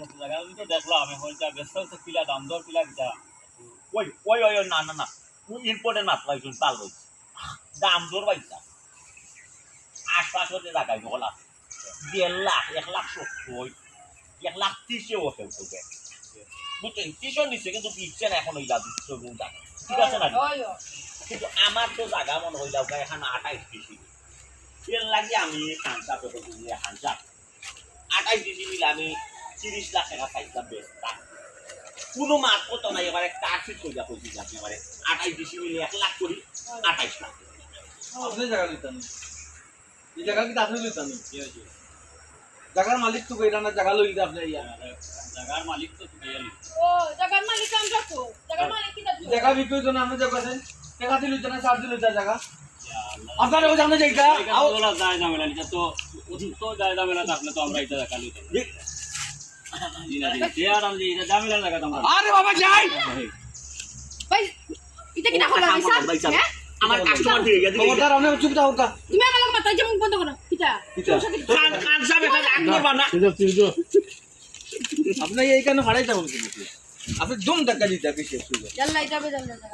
কত জায়গা আমি তো দেখলাম এখন যা ব্যস্ত হচ্ছে পিলা দাম দর পিলা কিটা ওই ওই ওই ওই, না না না ইম্পর্টেন্ট মাছ পাইছুন পাল রয়েছে দাম দর পাইছা আশপাশ হতে জায়গায় বল আছে। দেড় লাখ এক লাখ সত্তর এক লাখ ত্রিশেও ওঠে উঠে বুঝছেন? ত্রিশও নিচ্ছে কিন্তু দিচ্ছে না এখন ওই লাভ দিচ্ছে জায়গা ঠিক আছে না কিন্তু আমার তো জায়গা মনে হইল এখন আঠাইশ বেশি এর লাগে আমি হাঁসা বেশি আমি তিরিশ লাখ টাকা পাইতাম বেশ কোনো মাত কত নাই এবারে কার ফিট করে কইছি আপনি এবারে আঠাইশ বেশি মিলে এক লাখ করি আঠাইশ লাখ। আপনি জায়গা লিতাম এই জায়গা কি আপনি লিতাম জায়গার মালিক তো কইরা না জায়গা লইতে আপনি ইয়া জায়গার মালিক তো তুমি জানি ও জায়গার মালিক আমরা তো জায়গার মালিক কি এই জায়গা বিক্রি তো না জায়গা দেন টাকা দিল না চার দিল জায়গা। আপনার ওই জায়গা আও যায় ঝামেলা নিতে তো তো যায় থাকলে তো আমরা এটা আরে বাবা যাই। ভাই এটা কি না হলো পয়সা আমার কাস্টমার দিয়ে গেছে খবরদার আপনি চুপ থাকুন কা তুমি আমার লগে মাথা যেমন বন্ধ করো। কিটা? কিটা? কান কান সাহেব এটা রাগ করবা না। আপনি এইখানে ভাড়াই যাবেন কিন্তু আপনি দুম টাকা দিতে কি শেষ হয়ে যাবে। জাল্লাই যাবে জাল্লাই যাবে।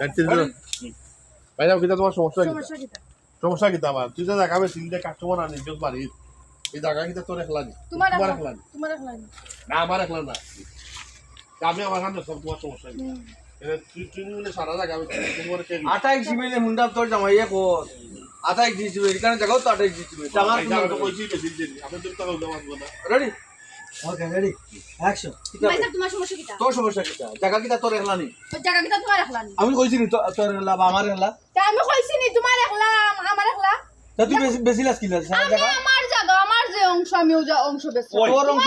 ভাই কিতা তোমার সমস্যা কিতা সমস্যা কিটা? আমার? তুই যে জায়গা বেশি কাস্টমার আনি নিজত বাড়ি এই জায়গা কিতা তোর একলা নি তোমার তোমার একলা? একলা তোমার একলা না আমার একলা না। আমি আমার সামনে সব তোমার সমস্যা মুন্ডা তোর জামাইয়ে এখানে জায়গাও তো আমার না। রেডি ওকে রেডি অ্যাকশন তোমার সমস্যা কিটা? তোর সমস্যা কিটা? জায়গা কিটা তোর একলা নি জায়গা কিটা তোমার একলা নি আমি কইছি নি তো- তোর একলা বা আমার একলা? তা আমি কইছি নি তোমার একলা আমার একলা। তা তুই বেশি বেশি লাস কিলা জায়গা? আমার অংশ আমি ওই যা- অংশ বেচছি। তোর অংশ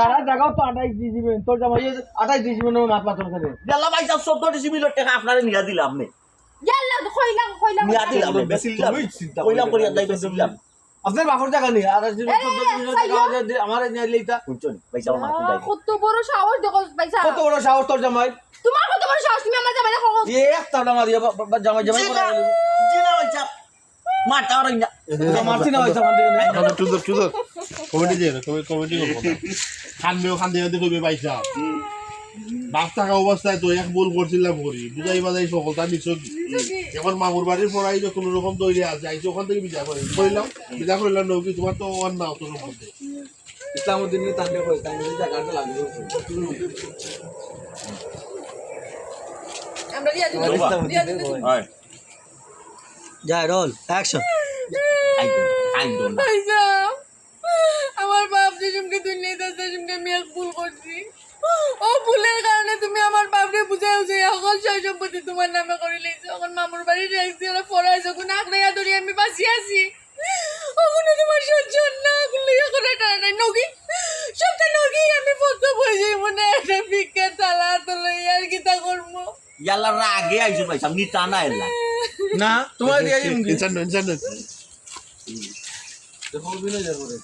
সারা জায়গাও তো আটাইক দি দিবেন তোর জামাইয়ে আটাইক দি দিবেন মাত পাতর করে জাল্লা ভাই সাহেব চোদ্দ ডিসিমিলের টাকা আপনারে নিয়া দিলাম নিয়া বেশি কইলাম বেশি আপনার বাপর জায়গা নেই আর আমার লইতা। নি ভাই সাহেব দাই কত বড় সাহস দেখো সাহেব কত বড় সাহস তোর জামাই? তোমার কত বড় সাহস তুমি আমার জামাই দেখো। এ একটা মারিয়া জামাই জামাই করে জিনা ভাই সাহেব মাথা না। মারছি না হয়েছে ওখান থেকে চুদর চুদর। কমিটি দিয়ে কমিটি করব খানবেও খান দিয়ে কইবে পাইছা। বাপ থাকা অবস্থায় তো এক ভুল করছিলাম করি বুঝাই বাজাই সকলটা নিশ্চয় এখন মামুর বাড়ির পড়াই যে কোনো রকম তৈরি আছে আইসি ওখান থেকে বিজা করে। করিলাম বিজা করিলাম নৌকি তোমার তো অন না তোর মধ্যে ইসলামউদ্দিন তান্ডে কই? জায়গাটা লাগবে। আমরা হয়। যাই রোল অ্যাকশন আই আই দোন যেসমকে তুই নিয়ে যাস সেসমকে আমি এক ভুল করছি। ও ভুলের কারণে তুমি আমার বাপরে বুঝাই বুঝাই সকল সয় সম্পত্তি তোমার নামে করে লেগেছে এখন মামুর বাড়ি রেখেছি ওরা পড়াই যখন আঁকড়াইয়া ধরি আমি বাঁচি আছি। ওখানে তোমার সহ্য না করলে এখন এটা নাই। নগি সবটা নগি আমি ফত বই যাই মনে একটা ভিক্ষার তালা তো লই আর কি তা করব। ইয়াল্লা রাগে আইছো ভাই সাহেব নিতা না এলা না তোমার দিয়ে ইনসান ইনসান দেখো বিলে যাব রে।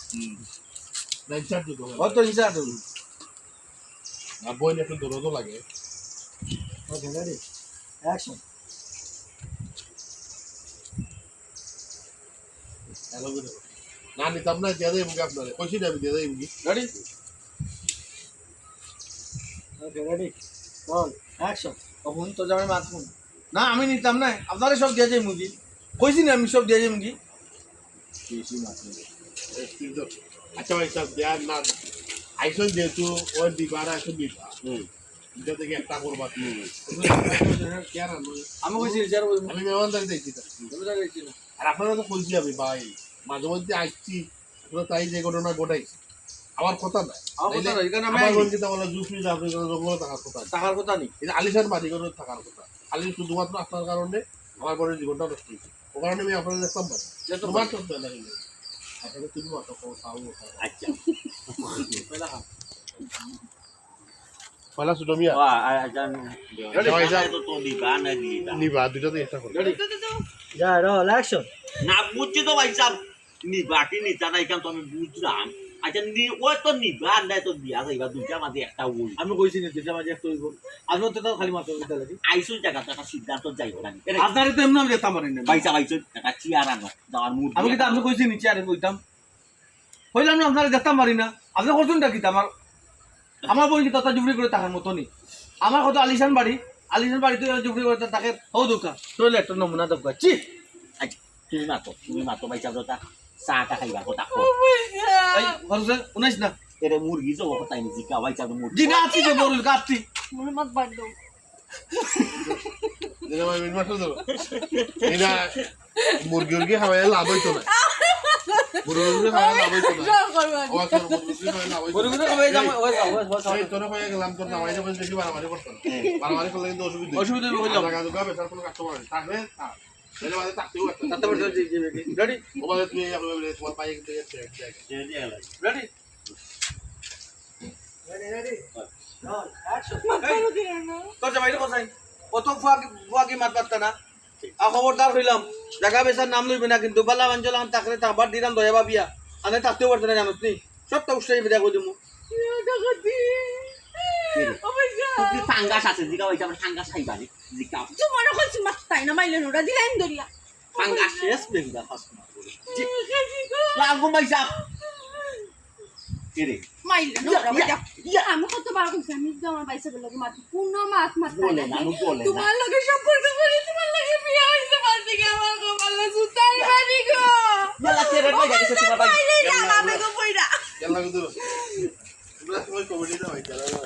না অ্যাকশন হ্যালো করে না নিতাম না দিয়ে মুখে আপনারে কইছি আমি দিয়ে দেয় মুখে রেডি রেডি রোল অ্যাকশন তখন তো যাবে মাত ফোন না আমি নিতাম না আপনারা সব দিয়ে যাই মুগি কইছি না আমি সব দিয়ে যাই মাত আচ্ছা ভাই সব দেয়ার না আইসন যেহেতু ওর দিবার আইসন দিবা এটা থেকে একটা করবা আমি কইছি আমি মেহমানদারি দেখছি তো। তুমি জায়গা না। আর আপনারা তো কইছি আমি ভাই। মাঝে মধ্যে আসছি। আপনারা তাই যে ঘটনা ঘটাইছি। আমার কথা নাই জঙ্গলে থাকার কথা। কথা নেই। বাড়ি থাকার কথা। খালি শুধুমাত্র আপনার কারণে আমার বড় জীবনটা নষ্ট হয়েছে। ও কারণে আমি আপনাদের যে তো তোমার চলতে না কিন্তু আপনাকে তুমি মাত্র খাও আচ্ছা। পয়লা মিয়া। তো তো দিবা না দিবা নিবা দুটাতে একটা করে। যা রোল অ্যাকশন না বুঝছি তো ভাই সাহেব নিবা কি নিতা না কেন তো আমি বুঝলাম। আচ্ছা নি ওই তো নিবা আর নাই তো বিয়া যাইবা দুইটা মাঝে একটা ওই আমি কইছি না যেটা মাঝে একটা হইব আপনি তো খালি মাত্র লাগে। আইসুন জায়গা তো একটা সিদ্ধান্ত যাইব না আপনারে তো এমনি যেতাম পারি না একটা চেয়ার আনো যাওয়ার মুড আমি কিন্তু আপনি কইছি নিচে আরে কইতাম কইলাম না আপনারা যেতাম পারি না। আপনি করছেন কি আমার? আমার বই তথা জুবড়ি করে তাকার মতো নি আমার কত আলিশান বাড়ি? আলিশান বাড়িতে জুবড়ি করে তাকে হো দোকা তোলে একটা নমুনা দোকা চি আচ্ছা, তুমি মাতো তুমি মাতো বাইচা কথা চাটা খাইবার কথা কো এই ভরসা উনাইস না? এরে মুরগি জব কথা নি জিকা বাইচা তো মুরগি জি গাতি যে বলুল গাতি মোহাম্মদ বাড্ডো যেটা আমি মিন মারতে ধরো এটা মুরগি উরগি খাওয়াই লাভ হইতো না মুরগি খাওয়াই লাভ হইতো না মুরগি খাওয়াই লাভ হইতো করে কবে যাম ওই যাও ওই তোর হয়ে গেলাম তোর নামাই যাবে দেখি বাড়াবাড়ি করতো না বাড়াবাড়ি করলে কিন্তু অসুবিধা অসুবিধা বললাম। লাগা দুগা বেচার কোনো নেই। থাকবে থাক তাহলে কত ফুয়া ফুয়া কি মাত পারতা না আর খবরদার হইলাম জায়গা বেসার নাম লইবি না কিন্তু বালা অঞ্চল আমি তাকরে তাকবার দিলাম দয়া বাবিয়া আনে থাকতেও পারতে না জানোস নি সবটা উৎসাহী বিদা করে ফাঙ্গাস আছে? জিকা বাইচা আমরা ফাঙ্গাস খাইবা নি জিকা। তোমার কইছি মাত্তাই না? মাইলেন ওরা দিলাইন দরিয়া ফাঙ্গাস শেষ বেগুদা ফাস্ট লাগো বাইচা এরে মাইলেন ইয়া, ওরা ইয়া আমি কত বার কইছি আমি তো আমার বাইসা বলে মাত্র পূর্ণ মাত মাত্তাই বলে না? বলে তোমার লগে সম্পর্ক করি তোমার লগে বিয়ে হইছে পাঁচ থেকে আমার কপালে সুতাই বানি গো। ইয়ালা তেরে বাই গেছে তোমার বাই মাইলে না পয়রা Yalla gitu. Udah semua komedi dah, jalan lah,